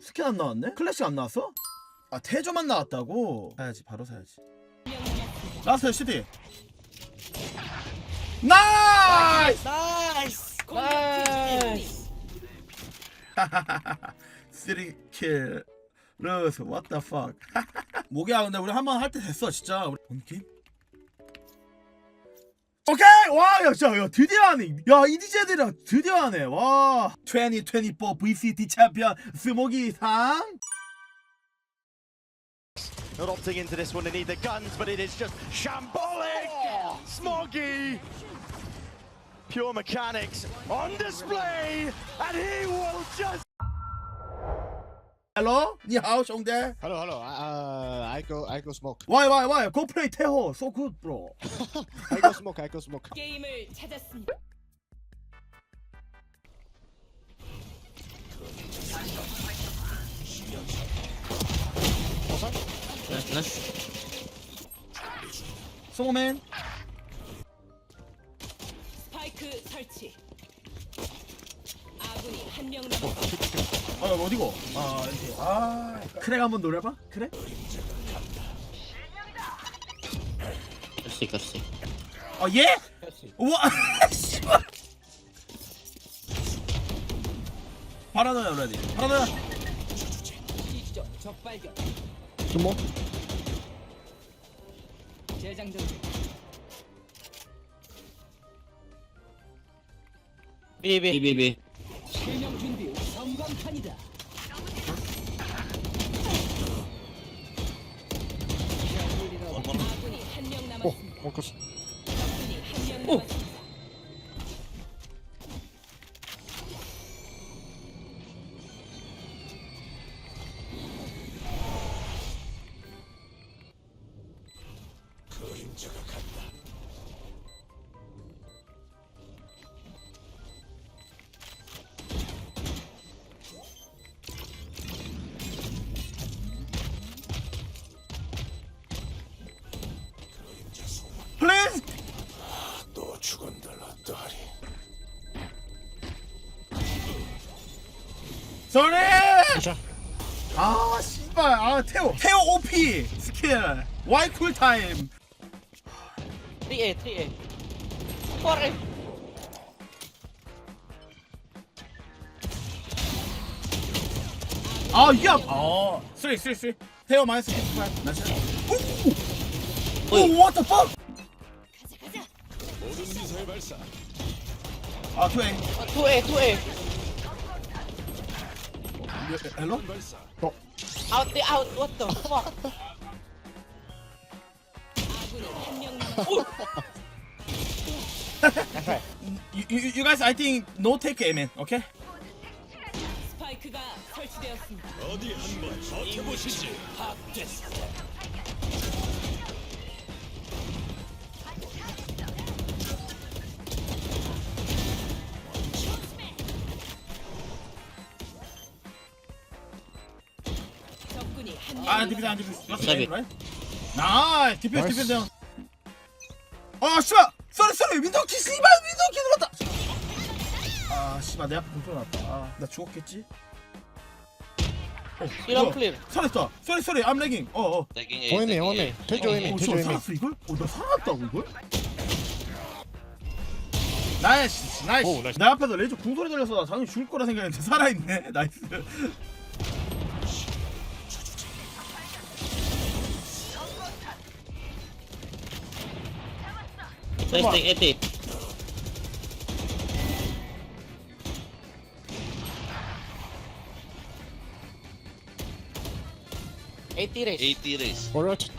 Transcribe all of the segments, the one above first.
스킨 안 나왔네? 클래식 안 나왔어? 아 태조만 나왔다고? 사야지 바로 사야지 라스트 시티 나이스! 나이스. 나이스. 3킬 러스 what the fuck 목이야 근데 우리 한 번 할 때 됐어 진짜 우리 본 게임? 오케이 와야 진짜 야 드디어 하네 야 이디제들이랑 드디어 하네 와 2024 VCT 챔피언 스모기상 Not opting into this one, they need the guns, but it is just shambolic! Smoggy! Pure mechanics on display, and he will just. 헬로 니하오兄弟 Hello, hello. Uh, I go, I go smoke. 와이 와이 와이 고 플레이 태호 so good bro I go smoke. I go smoke. 게임을 찾았습니다. 나이스 나이스. 송맨 스파이크 설치. 아군이 한 명 남았습니다. 어 어디고 아 이제 아 크랙 한번 노려봐 크랙 갈수 있 갈수 있. 어 예? 우와 씨발 파라노야 레디 파라노야 시적 적발견. Sumo. 재장전. 비비 비비. 실명 성광탄이다. 아군이 한명 Oh, 남았습니다. focus. 적군이 한명 남았습니다. 전해! 아 씨발. 아 태호 태호 OP 스킬 와이 쿨타임 3A 3A 4A 아야아 쓰리 쓰리 쓰리. 태호 마이너스 55 나이스. 오! 오 what the fuck? 아 2A 아, 2A 2A Hello? 어? 아웃 대 아웃 what the fuck? That's right. You, you, you guys, I think no take A, man. Okay? 스파이크가 설치되었습니다. 어디 한번 버텨보시지. 다 됐어. 다. 안 디펜스 Save right, it. right? 나이스 디펜스 Nice. 디펜스 형. 아 씨발 쏘리 쏘리 윈도우키 씨발 윈도우키 눌렀다 아 씨발 내 앞에 공포 났다 아나 죽었겠지? 어, 이런 뭐야? 클립. 살았다 쏘리 쏘리 I'm lagging 어어 호이미, 호이미. 태조 호이미, 어, 태조 저 호이미. 살았어 이걸? 어, 나 살았다고 이걸? 나이스 나이스 오, 나이스. 내 앞에서 레이저 궁소리 들려서 나 당연히 죽을 거라 생각했는데 살아있네 나이스 Testing 80. Eighty race. 80 race. Alright.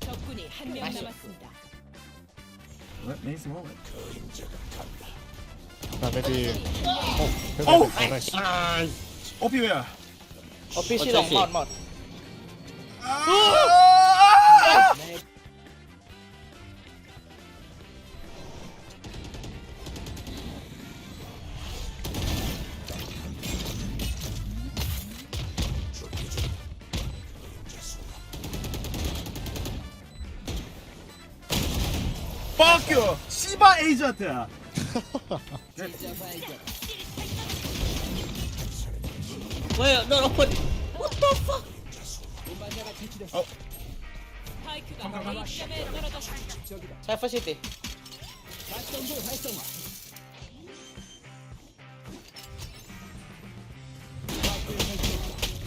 적군이 한명 남았습니다. 메이스 뭐 Uh, maybe. Oh, Oh! oh, nice. 아, 어 PC 동 어차피. mon mon. 아! Fuck you! 씨바 에이전트! Wait, no no. 스파이크가 A점에 떨어졌습니다. 사이퍼 시티.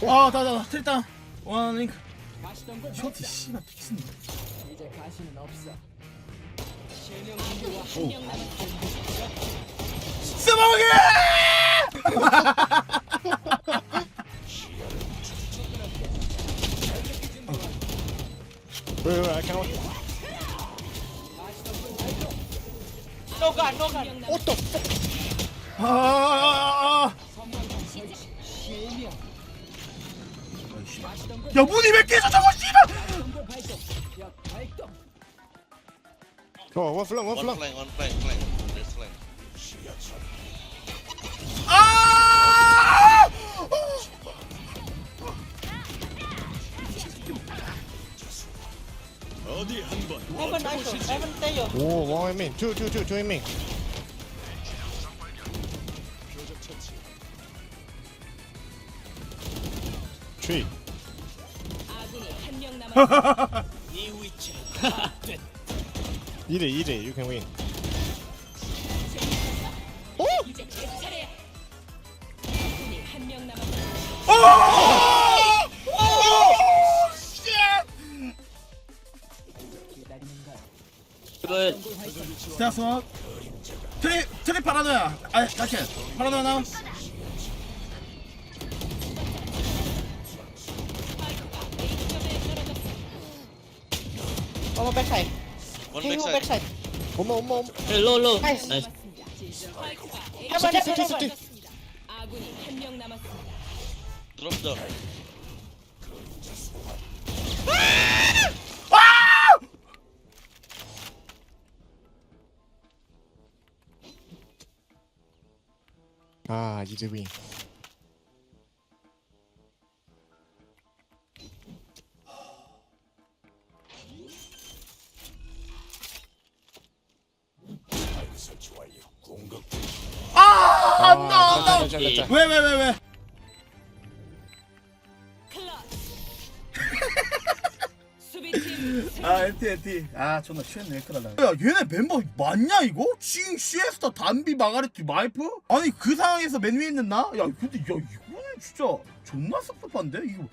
와, 다, 다, 다, 일단 원 링크. 쇼티 씨발 픽슨. 한명 남았습니다. 스 can't. 노간 노간. 한명 What the fuck? 아, 아, 아, 아. 야 문이 몇 개죠 저거 씨 Oh, one flank, one One flank. flank, one flank, flank. There's flank. 아! Heaven 나이스. Heaven 떼요. 오, one in me. Two, two, two, two in me. Three. 아군이 한명 남았습니다. 이 래, 이래. You can win. 한명 남았습니다. Good. 자, 스모. 트리 트리 파라노야. 아, 다시. 파라노 나. A점에 떨어졌습니다. One more backside. One more. Hey, low low. 남았습니다. Nice. 스파이크가 Heaven A점에 heaven heaven. 떨어졌습니다. 아군이 한 명 남았습니다. Drop down. 아, win. No, no. 왜, 왜, 왜, 왜? 수비팀. 아, LT, LT. 아, 존나 취했네, 큰일 나. 야, 얘네 멤버 맞냐, 이거? 징, 시에스타, 단비, 마가레티, 마이프? 아니, 그 상황에서 맨 위에 있는 나? 야, 근데, 야, 이거는 진짜 존나 섭섭한데? 이거.